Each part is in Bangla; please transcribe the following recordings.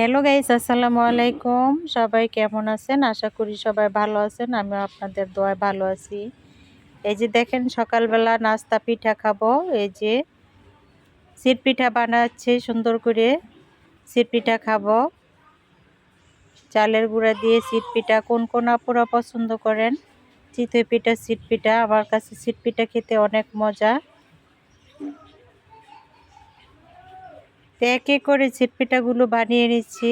হ্যালো গাইস আসসালামু আলাইকুম। সবাই কেমন আছেন? আশা করি সবাই ভালো আছেন আমি আপনাদের দোয়ায় ভালো আছি। এই যে দেখেন, সকালবেলা নাস্তা পিঠা খাব। এই যে সিট পিঠা বানাচ্ছে, সুন্দর করে সিট পিঠা খাব। চালের গুঁড়া দিয়ে সিট পিঠা, কোন কোন আপুরা পছন্দ করেন? চিতই পিঠা, সিট পিঠা, আমার কাছে সিট পিঠা খেতে অনেক মজা। তো এক করে চিটপিঠাগুলো বানিয়ে নিচ্ছি।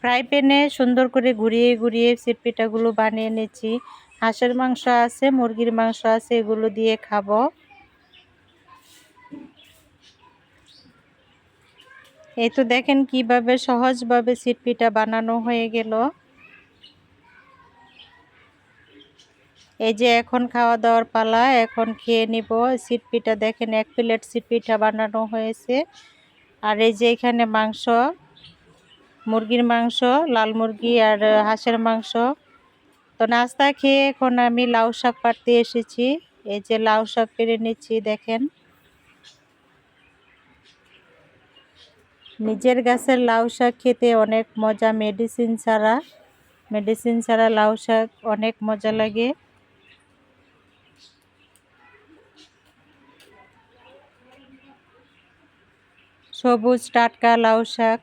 ফ্রাই প্যানে সুন্দর করে ঘুরিয়ে ঘুরিয়ে চিটপিঠাগুলো বানিয়ে নিচ্ছি। হাঁসের মাংস আছে, মুরগির মাংস আছে, এগুলো দিয়ে খাব। এই তো দেখেন কীভাবে সহজভাবে চিটপিঠা বানানো হয়ে গেল। এই যে এখন খাওয়া দাওয়ার পালা, এখন খেয়ে নিব। সিট পিঠা দেখেন, এক প্লেট সিট পিঠা বানানো হয়েছে। আর এই যে এখানে মাংস, মুরগির মাংস, লাল মুরগি আর হাঁসের মাংস। তো নাস্তা খেয়ে এখন আমি লাউ শাক পাড়তে এসেছি। এই যে লাউ শাক পেরে নিচ্ছি, দেখেন। নিজের গাছের লাউ শাক খেতে অনেক মজা, মেডিসিন ছাড়া। মেডিসিন ছাড়া লাউ শাক অনেক মজা লাগে। সবুজ টাটকা লাউ শাক।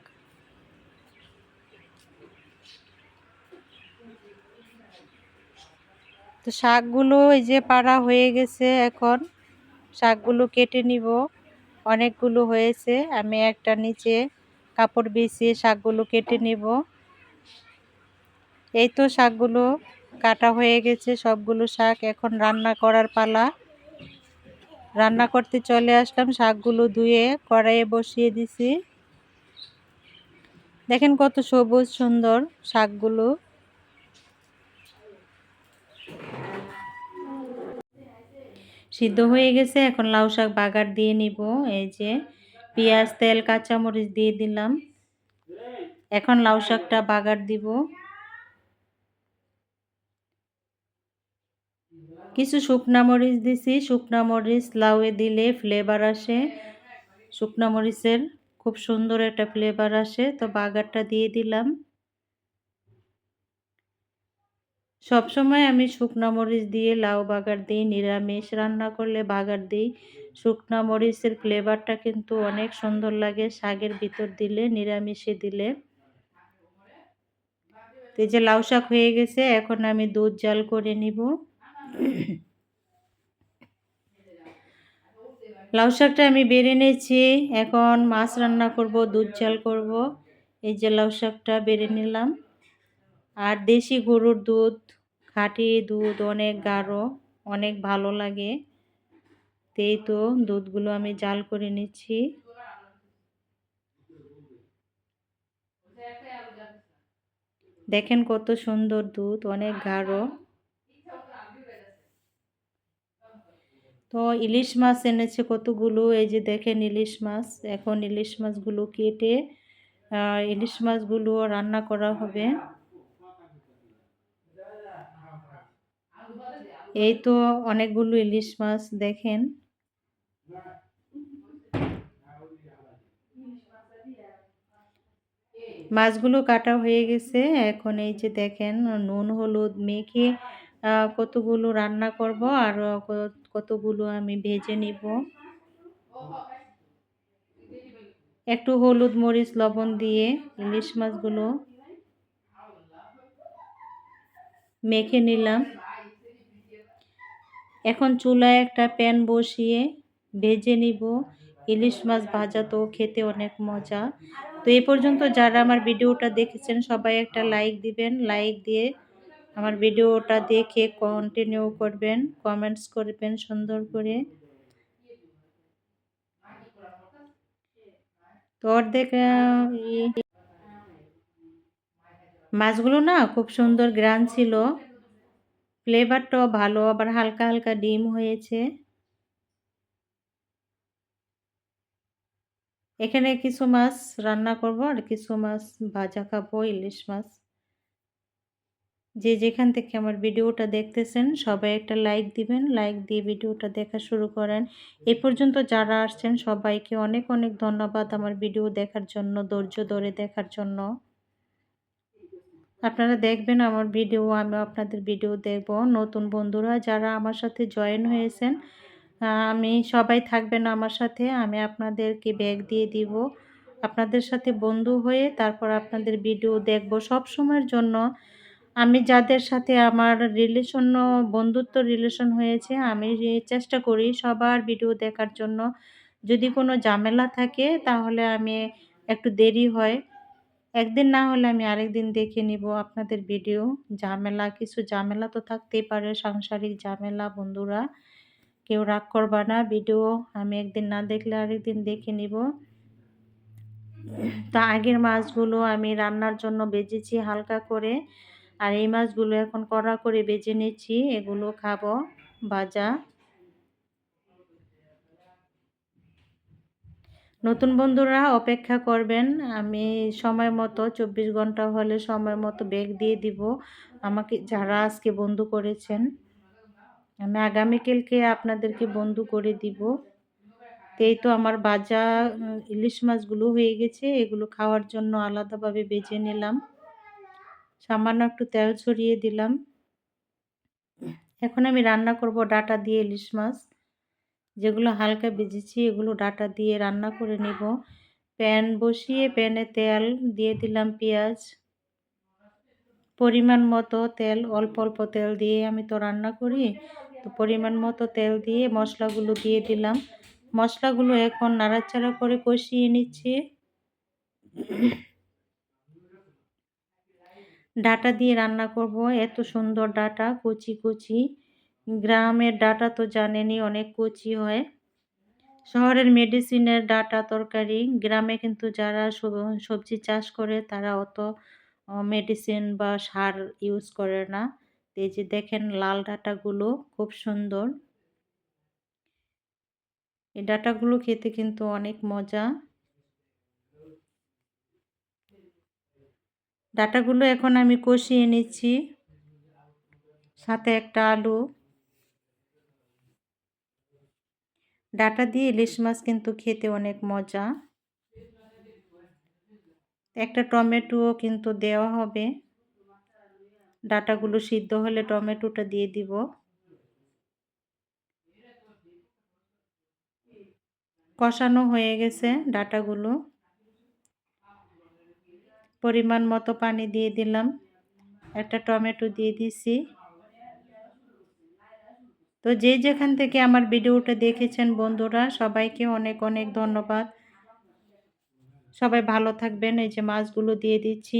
তো শাকগুলো এই যে পাড়া হয়ে গেছে এখন। শাকগুলো কেটে নিব। অনেকগুলো হয়েছে। আমি একটা নিচে কাপড় বিছিয়ে শাকগুলো কেটে নিব। এই তো শাকগুলো কাটা হয়ে গেছে, সবগুলো শাক এখন রান্না করার পালা। রান্না করতে চলে আসলাম, শাকগুলো ধুয়ে কড়াইয়ে বসিয়ে দিছি। দেখেন কত সবুজ সুন্দর শাকগুলো। সিদ্ধ হয়ে গেছে, এখন লাউ শাক বাগার দিয়ে নিব। এই যে পেঁয়াজ, তেল, কাঁচামরিচ দিয়ে দিলাম। এখন লাউ শাকটা বাগার দিব। কিছু শুকনা মরিচ দিছি, শুকনা মরিচ লাউয়ে দিলে ফ্লেভার আসে। শুকনা মরিচের খুব সুন্দর একটা ফ্লেভার আসে, তো বাগারটা দিয়ে দিলাম। সবসময় আমি শুকনা মরিচ দিয়ে লাউ বাগার দিই, নিরামিষ রান্না করলে বাগার দিই। শুকনা মরিচের ফ্লেভারটা কিন্তু অনেক সুন্দর লাগে, শাকের ভিতর দিলে, নিরামিষে দিলে। এই যে লাউ শাক হয়ে গেছে, এখন আমি দুধ জাল করে নিব। লাউ শাকটা আমি বেড়ে নিয়েছি। এখন মাছ রান্না করব, দুধ চাল করব। এই যে লাউ শাকটা বেড়ে নিলাম। আর দেশি গরুর দুধ, খাঁটি দুধ অনেক গাঢ়, অনেক ভালো লাগে। তেই তো দুধগুলো আমি জাল করে নিচ্ছি। দেখেন কত সুন্দর দুধ, অনেক গাঢ়। তো ইলিশ মাছ এনেছে কতগুলো? এই যে দেখেন ইলিশ মাছ। এখন ইলিশ মাছগুলো কেটে ইলিশ মাছগুলো রান্না করা হবে। এই তো অনেকগুলো ইলিশ মাছ, দেখেন। মাছগুলো কাটা হয়ে গেছে। এখন এই যে দেখেন, নুন, হলুদ মেখে কতগুলো রান্না করব আর কতগুলো আমি ভেজে নিব? একটু হলুদ মরিচ, লবণ দিয়ে ইলিশ মাছগুলো মেখে নিলাম। এখন চুলায় একটা প্যান বসিয়ে ভেজে নিব। ইলিশ মাছ ভাজা তো খেতে অনেক মজা। তো এই পর্যন্ত যারা আমার ভিডিওটা দেখেছেন, সবাই একটা লাইক দিবেন। লাইক দিয়ে আমার ভিডিওটা দেখে কন্টিনিউ করবেন কমেন্টস করবেন সুন্দর করে। তো অর্ধেক মাছগুলো না খুব সুন্দর গ্রান ছিল। ফ্লেভারটাও ভালো, আবার হালকা হালকা ডিম হয়েছে। এখানে কিছু মাছ রান্না করব আর কিছু মাছ ভাজা খাব, ইলিশ মাছ। যে যেখান থেকে আমার ভিডিওটা দেখতেছেন, সবাই একটা লাইক দিবেন। লাইক দিয়ে ভিডিওটা দেখা শুরু করেন। এ পর্যন্ত যারা আসছেন, সবাইকে অনেক অনেক ধন্যবাদ আমার ভিডিও দেখার জন্য, ধৈর্য ধরে দেখার জন্য। আপনারা দেখবেন আমার ভিডিও, আমি আপনাদের ভিডিও দেখব। নতুন বন্ধুরা যারা আমার সাথে জয়েন হয়েছেন আমি সবাই থাকবেন আমার সাথে, আমি আপনাদেরকে ব্যাগ দিয়ে দিব। আপনাদের সাথে বন্ধু হয়ে তারপর আপনাদের ভিডিও দেখব সব সময়ের জন্য। আমি যাদের সাথে আমার রিলেশন বন্ধুত্ব রিলেশন হয়েছে, আমি চেষ্টা করি সবার ভিডিও দেখার জন্য। যদি কোনো ঝামেলা থাকে, তাহলে আমি একটু দেরি হয়। একদিন না হলে আমি আরেক দিন দেখে নিব আপনাদের ভিডিও ঝামেলা, কিছু ঝামেলা তো থাকতেই পারে, সাংসারিক ঝামেলা, বন্ধুরা। কেউ রাগ করবা না ভিডিও আমি একদিন না দেখলে আরেকদিন দেখে নিব। তা আগের মাছগুলো আমি রান্নার জন্য বেজেছি হালকা করে। আর এই মাছগুলো এখন কড়া করে বেজে নিচ্ছি, এগুলো খাব, ভাজা। নতুন বন্ধুরা, অপেক্ষা করবেন, আমি সময় মতো, চব্বিশ ঘণ্টা হলে সময় মতো ব্যাগ দিয়ে দিব। আমাকে, যারা আজকে বন্ধু করেছেন, আমি আগামীকালকে আপনাদেরকে বন্ধু করে দিব। এই তো আমার বাজা ইলিশ মাছগুলো হয়ে গেছে, এগুলো খাওয়ার জন্য আলাদাভাবে বেজে নিলাম। সামান্য একটু তেল ছড়িয়ে দিলাম। এখন আমি রান্না করব ডাটা দিয়ে ইলিশ মাছ। যেগুলো হালকা ভেজেছি এগুলো ডাটা দিয়ে রান্না করে নেব। প্যান বসিয়ে প্যানে তেল দিয়ে দিলাম পেঁয়াজ। পরিমাণ মতো তেল, অল্প অল্প তেল দিয়ে আমি তো রান্না করি। তো পরিমাণ মতো তেল দিয়ে মশলাগুলো দিয়ে দিলাম। মশলাগুলো এখন নাড়াচাড়া করে কষিয়ে নিচ্ছি। ডাটা দিয়ে রান্না করব। এত সুন্দর ডাটা, কচি কচি। গ্রামের ডাটা তো জানেনই, অনেক কচি হয়। শহরের মেডিসিনের ডাটা তরকারি, গ্রামে কিন্তু যারা সবজি চাষ করে, তারা অত মেডিসিন বা সার ইউজ করে না। এই যে দেখেন লাল ডাটাগুলো খুব সুন্দর। এই ডাটাগুলো খেতে কিন্তু অনেক মজা। ডাটাগুলো এখন আমি কষিয়ে নিচ্ছি। সাথে একটা আলু। ডাটা দিয়ে ইলিশ মাছ কিন্তু খেতে অনেক মজা। একটা টমেটোও কিন্তু দেওয়া হবে। ডাটাগুলো সিদ্ধ হলে টমেটোটা দিয়ে দিব। কষানো হয়ে গেছে ডাটাগুলো। পরিমাণ মতো পানি দিয়ে দিলাম। একটা টমেটো দিয়ে দিছি। তো যে যেখান থেকে আমার ভিডিওটা দেখেছেন বন্ধুরা, সবাইকে অনেক অনেক ধন্যবাদ। সবাই ভালো থাকবেন, এই যে মাছগুলো দিয়ে দিচ্ছি।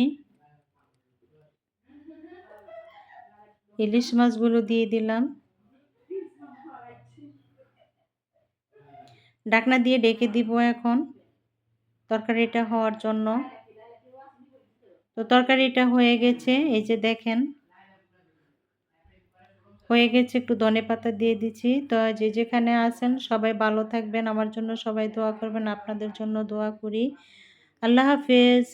ইলিশ মাছগুলো দিয়ে দিলাম। ডাকনা দিয়ে ডেকে দিব এখন তরকারিটা হওয়ার জন্য। তো তরকারিটা হয়ে গেছে, এই যে দেখেন। হয়ে গেছে, একটু ধনে পাতা দিয়ে দিচ্ছি। তো যে যেখানে আছেন সবাই ভালো থাকবেন। আমার জন্য সবাই দোয়া করবেন। আপনাদের জন্য দোয়া করি। আল্লাহ হাফেজ।